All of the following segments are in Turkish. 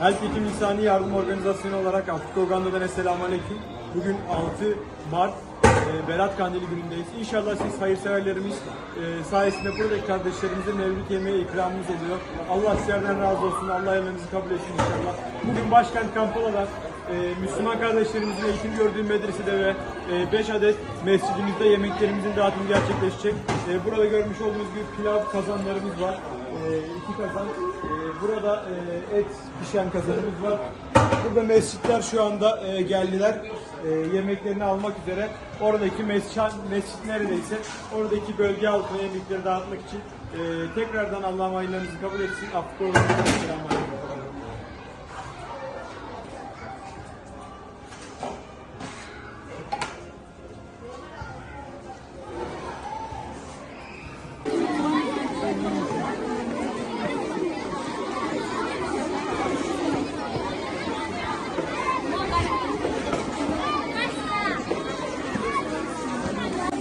Health Eğitim İnsani Yardım Organizasyonu olarak Afrika Uganda'dan Esselamu Aleyküm. Bugün 6 Mart e, Berat Kandili günündeyiz. İnşallah siz hayırseverlerimiz e, sayesinde buradaki kardeşlerimize mevlüt yemeği ikramımız oluyor. Allah sizlerden razı olsun. Allah emeğinizi kabul etsin inşallah. Bugün başkent Kampala'da e, Müslüman kardeşlerimizin eğitim gördüğü medresede ve 5 adet mescidimizde yemeklerimizin dağıtımı gerçekleşecek. E, burada görmüş olduğunuz gibi pilav kazanlarımız var. E, iki kazan. E, burada e, et pişen kazanımız var. Burada mescitler şu anda e, geldiler. E, yemeklerini almak üzere. Oradaki mescit, mescit neredeyse oradaki bölge halkına yemekleri dağıtmak için e, tekrardan Allah'ım hayırlarınızı kabul etsin. Afrika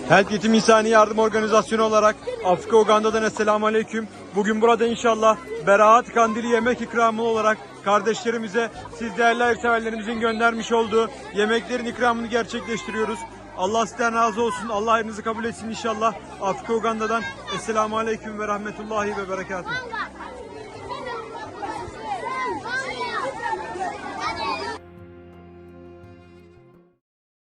Health Yetim İnsani Yardım Organizasyonu olarak Afrika Uganda'dan Esselamu Aleyküm. Bugün burada inşallah Beraat Kandili yemek ikramı olarak kardeşlerimize siz değerli hayırseverlerimizin göndermiş olduğu yemeklerin ikramını gerçekleştiriyoruz. Allah sizden razı olsun. Allah hayrınızı kabul etsin inşallah. Afrika Uganda'dan Esselamu Aleyküm ve Rahmetullahi ve Berekatuhu.